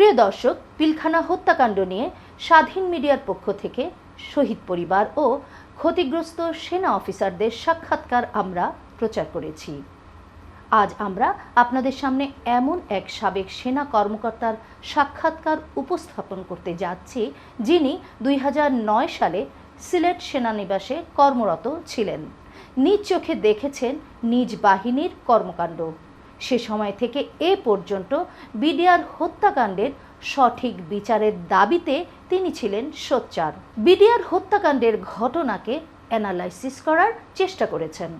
প্রিয় দর্শক, পিলখানা হত্যাকাণ্ড নিয়ে স্বাধীন মিডিয়ার পক্ষ থেকে শহীদ পরিবার ও ক্ষতিগ্রস্ত সেনা অফিসারদের সাক্ষাৎকার আমরা প্রচার করেছি। আজ আমরা আপনাদের সামনে এমন এক সাবেক সেনা কর্মকর্তার সাক্ষাৎকার উপস্থাপন করতে যাচ্ছি, যিনি দুই হাজার নয় সালে সিলেট সেনানিবাসে কর্মরত ছিলেন। নিজ চোখে দেখেছেন নিজ বাহিনীর কর্মকাণ্ড। সে সময় থেকে এ পর্যন্ত বিডিআর হত্যাকাণ্ডের সঠিক বিচারের দাবিতে তিনি ছিলেন সোচ্চার। বিডিআর হত্যাকাণ্ডের ঘটনাকে অ্যানালাইসিস করার চেষ্টা করেছেন,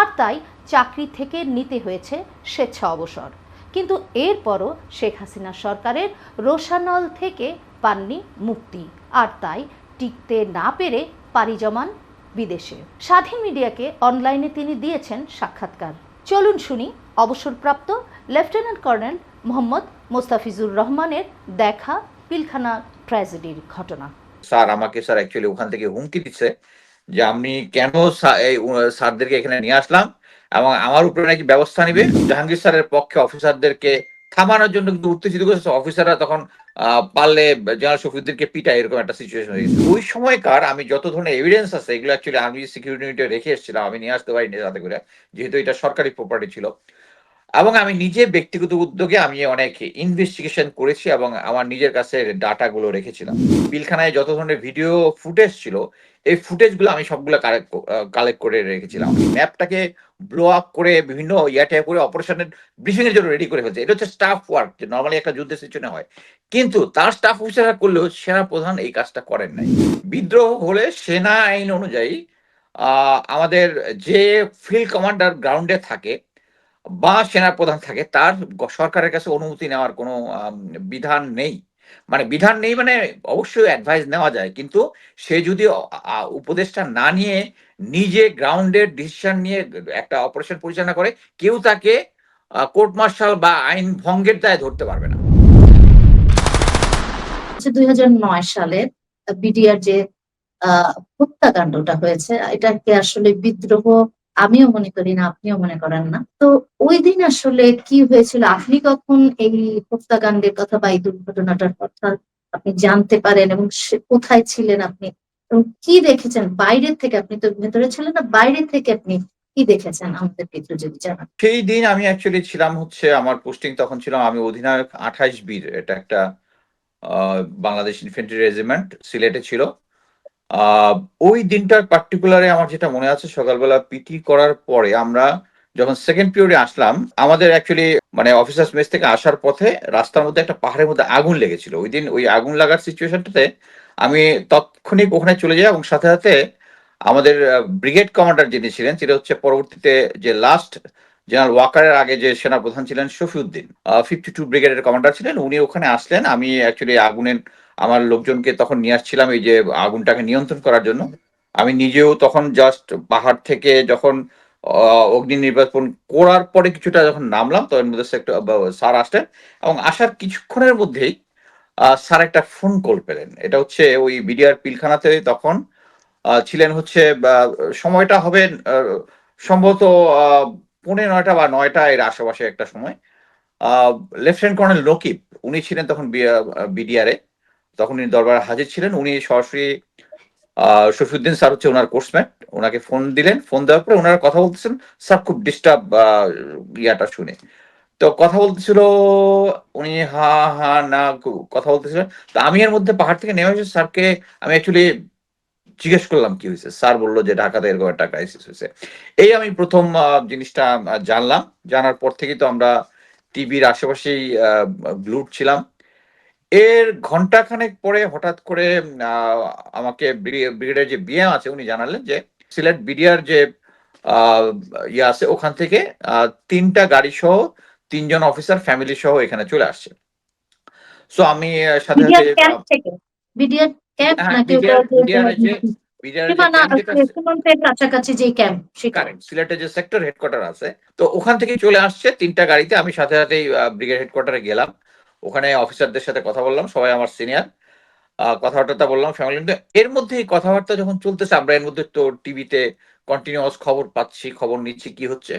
আর তাই চাকরি থেকে নিতে হয়েছে স্বেচ্ছা অবসর। কিন্তু এরপরও শেখ হাসিনা সরকারের রোশানল থেকে পাননি মুক্তি, আর তাই টিকতে না পেরে পাড়ি জমান বিদেশে। স্বাধীন মিডিয়াকে অনলাইনে তিনি দিয়েছেন সাক্ষাৎকার। চলুন শুনি অবসরপ্রাপ্ত লেফটেন্যান্ট কর্নেল মোহাম্মদ মোস্তাফিজুর রহমানের দেখা পিলখানা ট্র্যাজেডির ঘটনা। স্যার, আমাকে স্যার অ্যাকচুয়ালি ওখান থেকে হুমকি দিচ্ছে যে আমি কেন স্যারদেরকে এখানে নিয়ে আসলাম এবং আমার উপরে নাকি ব্যবস্থা নিবে? জাহাঙ্গীর স্যারের পক্ষে অফিসারদেরকে থামানোর জন্য কিন্তু উত্তেজিত করেছে অফিসাররা তখন পারলে জেনারেল শফিউদ্দিনকে পিটা এরকম একটা সিচুয়েশন হয়ে গেছে ওই সময়কার আমি যত ধরনের এভিডেন্স আছে, এগুলো অ্যাকচুয়ালি আর্মি সিকিউরিটি রেখে এসেছিলাম, আমি নিয়ে আসতে পারিনি সাথে করে, যেহেতু এটা সরকারি প্রপার্টি ছিল। এবং আমি নিজে ব্যক্তিগত উদ্যোগে আমি অনেক ইনভেস্টিগেশন করেছি এবং আমার নিজের কাছে ডাটাগুলো রেখেছিলাম। পিলখানায় যত ধরনের ভিডিও ফুটেজ ছিল, এই ফুটেজগুলো আমি সবগুলো কালেক্ট করে রেখেছিলাম। ম্যাপটাকে ব্লো আপ করে বিভিন্ন ইয়াটে করে অপারেশনের ব্রিফিং এর জন্য রেডি করে ফেলছে। এটা হচ্ছে স্টাফ ওয়ার্ক যে নর্মালি একটা যুদ্ধের সিচুয়েশনে হয়। কিন্তু তার স্টাফ অফিসাররা করলেও সেনা প্রধান এই কাজটা করেন নাই। বিদ্রোহ হলে সেনা আইন অনুযায়ী আমাদের যে ফিল্ড কমান্ডার গ্রাউন্ডে থাকে বা সেনা প্রধান থাকে, তার সরকারের কাছে অনুমতি নেওয়ার কোনো বিধান নেই। মানে বিধান নেই মানে অবশ্যই অ্যাডভাইস নেওয়া যায়, কিন্তু সে যদি উপদেশটা না নিয়ে নিজে গ্রাউন্ডের ডিসিশন নিয়ে একটা অপারেশন পরিচালনা করে, কেউ তাকে কোর্ট মার্শাল বা আইন ভঙ্গের দায় ধরতে পারবে না। হচ্ছে দুই সালে বিডিআর যে হত্যাকাণ্ডটা হয়েছে এটাকে আসলে বিদ্রোহ আমিও মনে করি না, আপনিও মনে করেন না। তো ওই দিন আসলে কি হয়েছিল? আপনি কখন এই হত্যাকাণ্ডের কথা বা এই দুর্ঘটনাটার কথা আপনি জানতে পারেন এবং কোথায় ছিলেন আপনি? এবং কি দেখেছেন? বাইরের থেকে আপনি তো ভেতরে ছিলেন না বাইরে থেকে আপনি কি দেখেছেন? আমাদেরকে একটু যদি জানান। সেই দিন আমি অ্যাকচুয়ালি ছিলাম হচ্ছে, আমার পোস্টিং তখন ছিল, আমি অধিনায়ক আঠাইশ বীর, এটা একটা বাংলাদেশ ইনফেন্ট্রি রেজিমেন্ট সিলেটে ছিল। ওই দিনটার পার্টিকুলারে আমার যেটা মনে আছে, সকালবেলা পিটি করার পরে আমরা যখন সেকেন্ড পিরিয়ডে আসলাম, আমাদের অ্যাকচুয়ালি মানে অফিসার্স মেস থেকে আসার পথে রাস্তার মধ্যে একটা পাহাড়ের মধ্যে আগুন লেগেছিল। ওই দিন ওই আগুন লাগার সিচুয়েশনটাতে আমি তৎক্ষণিক ওখানে চলে যাই এবং সাথে সাথে আমাদের ব্রিগেড কমান্ডার যিনি ছিলেন সেটা হচ্ছে পরবর্তীতে যে লাস্ট জেনারেল ওয়াকারের আগে যে সেনাপ্রধান ছিলেন, শফিউদ্দিন ফিফটি টু ব্রিগেডের কমান্ডার ছিলেন। উনি ওখানে আসলেন। আমি অ্যাকচুয়ালি আগুনের আমার লোকজনকে তখন নিয়ে আসছিলাম এই যে আগুনটাকে নিয়ন্ত্রণ করার জন্য। আমি নিজেও তখন জাস্ট পাহাড় থেকে যখন অগ্নি নির্বাপন করার পরে কিছুটা যখন নামলাম তখন মধ্যে সেক্টর স্যার আসলেন এবং আসার কিছুক্ষণের মধ্যেই স্যার একটা ফোন কল পেলেন। এটা হচ্ছে ওই বিডিআর পিলখানাতে তখন ছিলেন হচ্ছে সময়টা হবে সম্ভবত আহ, পৌনে নয়টা বা নয়টা এর আশেপাশে একটা সময়। লেফটেন্যান্ট কর্নেল নকিব উনি ছিলেন তখন বিডিআরে তখন উনি দরবারে হাজির ছিলেন। উনি সরাসরি শফিউদ্দিন স্যার হচ্ছে ওনার কোর্সমেট ওনাকে ফোন দিলেন। ফোন দেওয়ার পরে ওনারা কথা বলতেছেন। স্যার খুব ডিস্টার্ব ইয়াটা শুনে। তো কথা বলতেছিল উনি, হা হা, না কথা বলতেছিলেন। তো আমি এর মধ্যে পাহাড় থেকে নেমে এসে স্যারকে, আমি অ্যাকচুয়ালি জিজ্ঞেস করলাম, কি হয়েছে? স্যার বলল যে, ঢাকাতে এরকম একটা ক্রাইসিস হয়েছে। এই আমি প্রথম জিনিসটা জানলাম। জানার পর থেকেই তো আমরা টিভির আশেপাশেই গ্লুড ছিলাম। এর ঘন্টাখানেক পরে হঠাৎ করে আহ, আমাকে ব্রিগেডের যে বিএম আছে উনি জানালেন যে সিলেট বিডিআর যে ইয়ে আছে ওখান থেকে তিনটা গাড়ি সহ তিনজন অফিসার ফ্যামিলি সহ এখানে চলে আসছে। সো আমি সাথে সাথে বিডিআর ক্যাম্প হ্যাঁ, নাকি এর যে সিলেটে সেক্টর হেডকোয়ার্টার আছে। তো ওখান থেকে চলে আসছে তিনটা গাড়িতে আমি সাথে সাথেই ব্রিগেড হেডকোয়ার্টারে গেলাম। ওখানে অফিসারদের সাথে কথা বললাম, সবাই আমার সিনিয়র কথাবার্তা বললাম ফ্যামিলি এর মধ্যে কথাবার্তা যখন চলতেছে, আমরা এর মধ্যে তো টিভিতে কন্টিনিউয়াস খবর পাচ্ছি, খবর নিচ্ছি, কি হচ্ছে?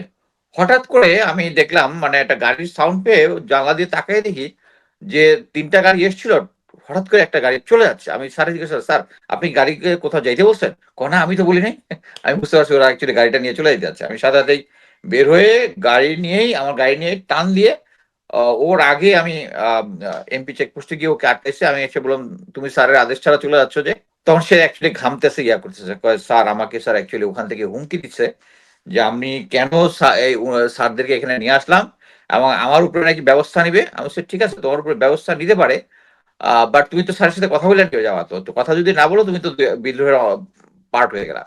হঠাৎ করে আমি দেখলাম মানে একটা গাড়ির সাউন্ড পেয়ে জানলা দিয়ে তাকাই দেখি যে তিনটা গাড়ি এসেছিল, হঠাৎ করে একটা গাড়ি চলে যাচ্ছে। আমি স্যার জিজ্ঞেস স্যার, আপনি গাড়িকে কোথাও যাইতে বলছেন? না, আমি তো বলি নাই আমি বুঝতে পারছি ওরা অ্যাকচুয়ালি গাড়িটা নিয়ে চলে যেতে যাচ্ছে। আমি সাথেই বের হয়ে গাড়ি নিয়েই, আমার গাড়ি নিয়ে টান দিয়ে ওর আগে আমি এমপি চেকপোস্টে গিয়ে ওকে আটকেছি আমি এসে বললাম, তুমি স্যারের আদেশ ছাড়া চলে যাচ্ছ যে? তখন সে অ্যাকচুয়ালি ঘামতেছে, ইয়া করতেছে। স্যার, আমাকে স্যার অ্যাকচুয়ালি ওখান থেকে হুমকি দিচ্ছে যে আমি কেন স্যারদেরকে এখানে নিয়ে আসলাম এবং আমার উপরে নাকি ব্যবস্থা নিবে? আমি সে ঠিক আছে, তোমার উপরে ব্যবস্থা নিতে পারে বাট তুমি তো স্যারের সাথে কথা বললেন কেউ যাওয়া? তো কথা যদি না বলো, তুমি তো বিদ্রোহের পার্ট হয়ে গেলা।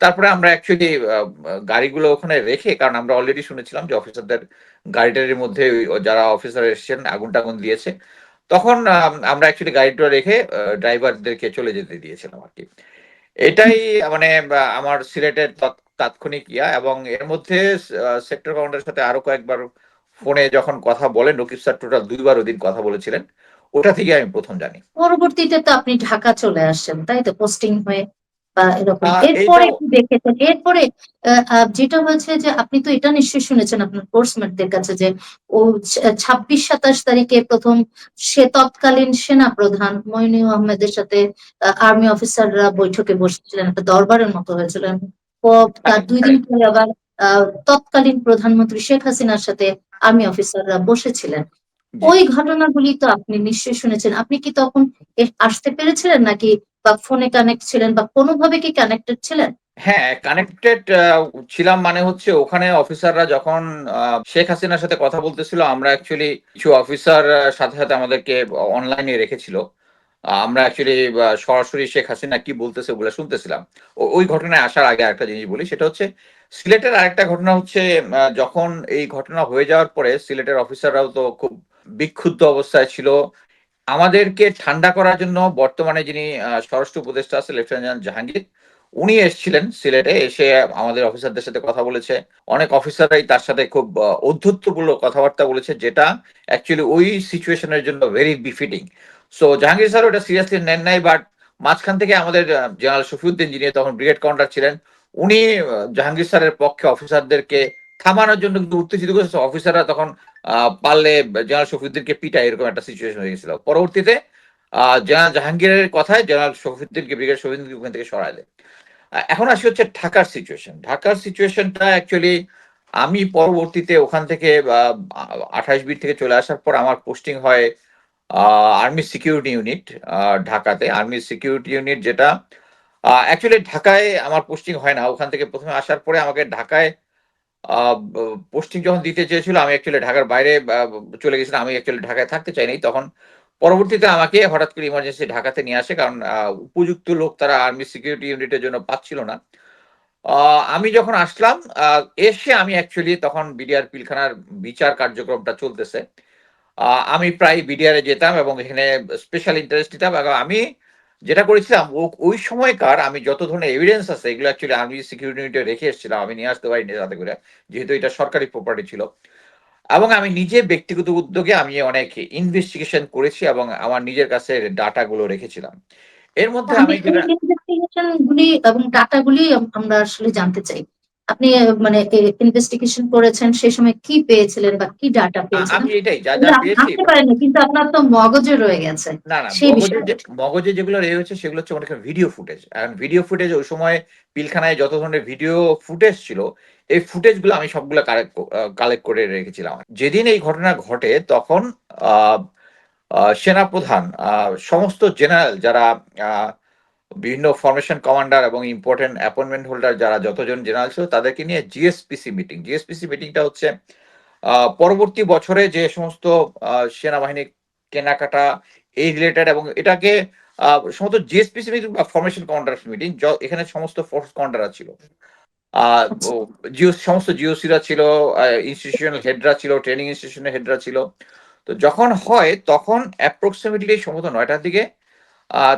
তারপরে আমরা অ্যাকচুয়ালি গাড়িগুলো ওখানে রেখে, কারণ আমরা অলরেডি শুনেছিলাম যে অফিসারদের গাড়িটার মধ্যে যারা অফিসার এসেছেন, আগুন টাগুন দিয়েছে। তখন আমরা অ্যাকচুয়ালি গাড়িটা রেখে ড্রাইভারদেরকে চলে যেতে দিয়েছিলাম আর কি। এটাই মানে আমার সিলেটের তাৎক্ষণিক ইয়া, এবং এর মধ্যে সেক্টর কমান্ডারের সাথে আরও কয়েকবার ফোনে যখন কথা বলেন নকিব স্যার টোটাল দুইবার ওদিন কথা বলেছিলেন। ওটা থেকে আমি প্রথম জানি। পরবর্তীতে তো আপনি ঢাকা চলে আসেন তাই তো? পোস্টিং হয়ে বা এরকম। এরপরে কি দেখে থাকে। এরপরে যেটা হয়েছে যে আপনি তো এটা নিশ্চয়ই শুনেছেন আপনার কোর্সমেটদের কাছে যে ও ছাব্বিশ সাতাশ তারিখে প্রথম সে তৎকালীন সেনা প্রধান মইনুল আহমেদের সাথে আর্মি অফিসাররা বৈঠকে বসেছিলেন। একটা দরবারের মতো হয়েছিলেন তার দুই দিন পরে আবার আহ, তৎকালীন প্রধানমন্ত্রী শেখ হাসিনার সাথে আর্মি অফিসাররা বসেছিলেন। ওই ঘটনাগুলি তো আপনি নিশ্চয়ই শুনেছেন। আপনি কি তখন আসতে পেরেছিলেন নাকি বা ফোনে কানেক্ট ছিলেন বা কোনোভাবে কি কানেক্টেড ছিলেন? হ্যাঁ কানেক্টেড ছিলাম মানে হচ্ছে ওখানে অফিসাররা যখন শেখ হাসিনার সাথে কথা বলতেছিল, আমরা অ্যাকচুয়ালি কিছু অফিসার সাথে সাথে আমাদেরকে অনলাইনে রেখেছিল। আমরা অ্যাকচুয়ালি সরাসরি শেখ হাসিনা কি বলতেছে ওগুলো শুনতেছিলাম। ওই ঘটনায় আসার আগে একটা জিনিস বলি, সেটা হচ্ছে সিলেটের আরেকটা ঘটনা হচ্ছে যখন এই ঘটনা হয়ে যাওয়ার পরে সিলেটের অফিসাররাও তো খুব বিক্ষুব্ধ অবস্থায় ছিল। আমাদেরকে ঠান্ডা করার জন্য বর্তমানে যিনি স্বরাষ্ট্র উপদেষ্টা আছে লেফটেন্যান্ট জাহাঙ্গীর উনি এসেছিলেন সিলেটে। এসে আমাদের অফিসারদের সাথে কথা বলেছে। অনেক অফিসাররাই তার সাথে খুব ঔদ্ধত্যপূর্ণ কথাবার্তা বলেছে, যেটা অ্যাকচুয়ালি ওই সিচুয়েশনের জন্য very befitting so Jahangir sir ওটা সিরিয়াসলি নেন নাই বাট মাঝখান থেকে আমাদের জেনারেল শফিউদ্দিন যিনি তখন ব্রিগেড কমান্ডার ছিলেন, উনি জাহাঙ্গীর স্যারের পক্ষে অফিসারদেরকে থামানোর জন্য কিন্তু উত্তেজিত করেছে অফিসাররা তখন পারলে জেনারেল শফিউদ্দিনকে পিটায়, এরকম একটা সিচুয়েশন হয়ে গেছিল। পরবর্তীতে জেনারেল জাহাঙ্গীরের কথায় জেনারেল শফিউদ্দিনকে, ব্রিগেড শফিউদ্দিনকে ওখান থেকে সরাইলে এখন আসি হচ্ছে ঢাকার সিচুয়েশন ঢাকার সিচুয়েশনটা অ্যাকচুয়ালি আমি পরবর্তীতে ওখান থেকে আঠাশ বিট থেকে চলে আসার পর আমার পোস্টিং হয় আর্মি সিকিউরিটি ইউনিট ঢাকাতে। আর্মি সিকিউরিটি ইউনিট যেটা অ্যাকচুয়ালি ঢাকায় আমার পোস্টিং হয় না। ওখান থেকে প্রথমে আসার পরে আমাকে ঢাকায় পোস্টিং যখন দিতে চেয়েছিল, আমি অ্যাকচুয়ালি ঢাকার বাইরে চলে গেছিলাম। আমি অ্যাকচুয়ালি ঢাকায় থাকতে চাইনি। তখন পরবর্তীতে আমাকে হঠাৎ করে ইমার্জেন্সি ঢাকাতে নিয়ে আসে, কারণ উপযুক্ত লোক তারা আর্মি সিকিউরিটি ইউনিটের জন্য পাচ্ছিল না। আমি যখন আসলাম এসে আমি অ্যাকচুয়ালি তখন বিডিআর পিলখানার বিচার কার্যক্রমটা চলতেছে। আমি প্রায় বিডিআরে যেতাম এবং এখানে স্পেশাল ইন্টারেস্ট নিতাম এবং আমি যেটা করেছিলাম ওই সময়কার আমি যত ধরনের এভিডেন্স আছে এগুলো অ্যাকচুয়ালি আর্মি সিকিউরিটি ইউনিটে রেখে এসেছিলাম আমি নিয়ে আসতে পারিনি তাতে করে যেহেতু এটা সরকারি প্রপার্টি ছিল। এবং আমি নিজে ব্যক্তিগত উদ্যোগে আমি অনেক ইনভেস্টিগেশন করেছি এবং আমার নিজের কাছে ডাটাগুলো রেখেছিলাম। এর মধ্যে আমি এবং ডাটা গুলি আমরা আসলে জানতে চাই। আপনি মানে ইনভেস্টিগেশন করেছেন সেই সময় কি পেয়েছিলেন বা কি ডাটা পেয়েছিলেন? আমি এটাই যা যা পেয়েছি। পারেননি কিন্তু আপনার তো মগজে রয়ে গেছে। না না সেই মগজে যেগুলো রয়ে হচ্ছে সেগুলো হচ্ছে অনেক ভিডিও ফুটেজ এখন ভিডিও ফুটেজ ওই সময় পিলখানায় যত ধরনের ভিডিও ফুটেজ ছিল এই ফুটেজগুলো আমি সবগুলো কালেক্ট করে রেখেছিলাম। যেদিন এই ঘটনা ঘটে তখন সেনাপ্রধান আহ, সমস্ত জেনারেল যারা আহ, বিভিন্ন ফরমেশন কমান্ডার এবং ইম্পর্টেন্ট অ্যাপয়েন্টমেন্ট হোল্ডার যারা যতজন জেনারেল ছিল তাদেরকে নিয়ে জিএসপিসি মিটিং জিএসপিসি মিটিংটা হচ্ছে পরবর্তী বছরে যে সমস্ত সেনাবাহিনী কেনাকাটা এই রিলেটেড এবং এটাকে সমস্ত জিএসপিসি মিটিং বা ফরমেশন কমান্ডার মিটিং এখানে সমস্ত ফোর্স কমান্ডাররা ছিল। আহ, জিও সমস্ত জিওসিরা ছিল ইনস্টিটিউশনাল হেডরা ছিল ট্রেনিং ইনস্টিটিউশনের হেডরা ছিল। তো যখন হয় তখন অ্যাপ্রক্সিমেটলি সম্ভবত নয়টার দিকে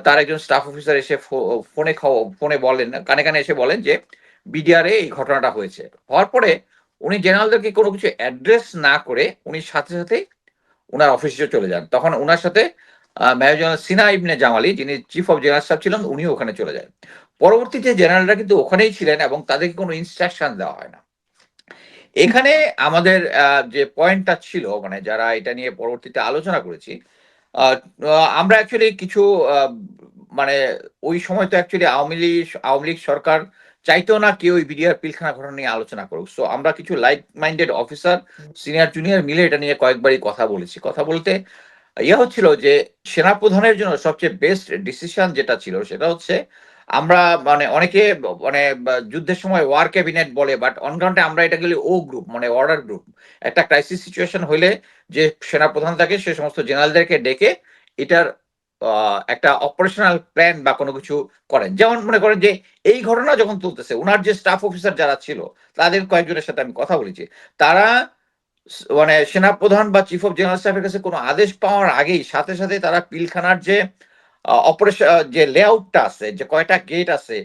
তার একজন স্টাফ অফিসার এসে ফোনে ফোনে বলেন, কানে কানে এসে বলেন যে বিডিআরে এই ঘটনাটা হয়েছে। হওয়ার পরে উনি জেনারেলদেরকে কোনো কিছু অ্যাড্রেস না করে উনি সাথে সাথে ওনার অফিসে চলে যান। তখন ওনার সাথে মেজর জেনারেল সিনা ইবনে জামালি, যিনি চিফ অফ জেনারেল স্টাফ ছিলেন, উনিও ওখানে চলে যায় পরবর্তীতে জেনারেলরা কিন্তু ওখানেই ছিলেন এবং তাদেরকে কোনো ইনস্ট্রাকশন দেওয়া হয় না। এখানে আমাদের যে পয়েন্টটা ছিল মানে যারা এটা নিয়ে পরবর্তীতে আলোচনা করেছি আমরা অ্যাকচুয়ালি কিছু মানে ওই সময় তো অ্যাকচুয়ালি আওয়ামী লীগ আওয়ামী লীগ সরকার চাইতো না কেউ ওই বিডিআর পিলখানা ঘটনা নিয়ে আলোচনা করুক। সো আমরা কিছু like minded officer senior junior মিলে এটা নিয়ে কয়েকবারই কথা বলেছি। কথা বলতে ইয়ে হচ্ছিল যে সেনাপ্রধানের জন্য সবচেয়ে বেস্ট ডিসিশন যেটা ছিল সেটা হচ্ছে আমরা মানে অনেকে মানে যুদ্ধের সময় ওয়ার ক্যাবিনেট বলে বাট অনগ্রাউন্ডে আমরা এটা গেলে ও গ্রুপ মানে অর্ডার গ্রুপ একটা ক্রাইসিস সিচুয়েশন হলে যে সেনাপ্রধান থাকে, সে সমস্ত জেনারেলদেরকে ডেকে এটার একটা অপারেশনাল প্ল্যান বা কোনো কিছু করেন। যেমন মনে করেন যে এই ঘটনা যখন তুলতেছে ওনার যে স্টাফ অফিসার যারা ছিল, তাদের কয়েকজনের সাথে আমি কথা বলেছি। তারা মানে সেনাপ্রধান বা চিফ অফ জেনারেল স্টাফের কাছে কোনো আদেশ পাওয়ার আগেই, সাথে সাথে তারা পিলখানার যে অপারেশন যে লেআউটটা আছে, যে কয়টা গেট আছে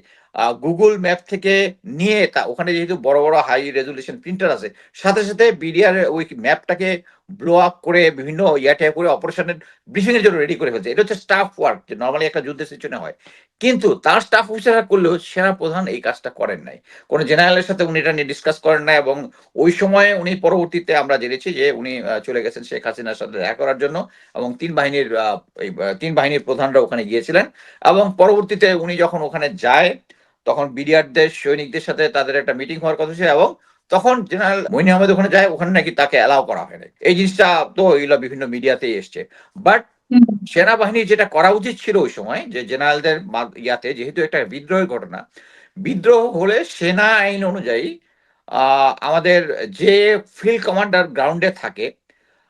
গুগল ম্যাপ থেকে নিয়ে তা, ওখানে যেহেতু বড় বড় হাই রেজুলেশন প্রিন্টার আছে, সাথে সাথে বিডিআর ওই ম্যাপটাকে ব্লো আপ করে বিভিন্ন ইয়াটে করে অপারেশনের ব্রিফিং এর জন্য রেডি করে ফেলছে। এটা হচ্ছে স্টাফ ওয়ার্ক যে নর্মালি একটা যুদ্ধের সিচুয়েশনে হয়। কিন্তু তার স্টাফ অফিসাররা করলেও সেনা প্রধান এই কাজটা করেন নাই। কোন জেনারেলের সাথে উনি এটা নিয়ে ডিসকাস করেন নাই এবং ওই সময়ে উনি পরবর্তীতে আমরা জেনেছি যে উনি চলে গেছেন শেখ হাসিনার সাথে দেখা করার জন্য এবং তিন বাহিনীর তিন বাহিনীর প্রধানরা ওখানে গিয়েছিলেন এবং পরবর্তীতে উনি যখন ওখানে যায়, তখন বিডিআরদের, সৈনিকদের সাথে তাদের একটা মিটিং হওয়ার কথা ছিল এবং তখন জেনারেল মইন আহমেদ ওখানে যায় ওখানে নাকি তাকে অ্যালাউ করা হয় এই জিনিসটা তো এগুলো বিভিন্ন মিডিয়াতেই এসছে। বাট হুম, সেনাবাহিনীর যেটা করা উচিত ছিল ওই সময় যে জেনারেলদের ইয়াতে যেহেতু একটা বিদ্রোহের ঘটনা বিদ্রোহ হলে সেনা আইন অনুযায়ী আহ, আমাদের যে ফিল্ড কমান্ডার গ্রাউন্ডে থাকে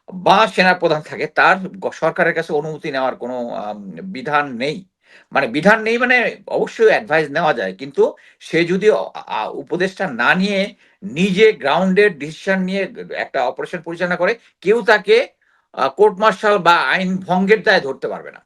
বা সেনা প্রধান থাকে তার সরকারের কাছে অনুমতি নেওয়ার কোনো বিধান নেই। মানে বিধান নেই মানে অবশ্যই অ্যাডভাইস নেওয়া যায়, কিন্তু সে যদি উপদেশটা না নিয়ে নিজে গ্রাউন্ডের ডিসিশন নিয়ে একটা অপারেশন পরিচালনা করে, কেউ তাকে কোর্ট মার্শাল বা আইন ভঙ্গের দায় ধরতে পারবে না।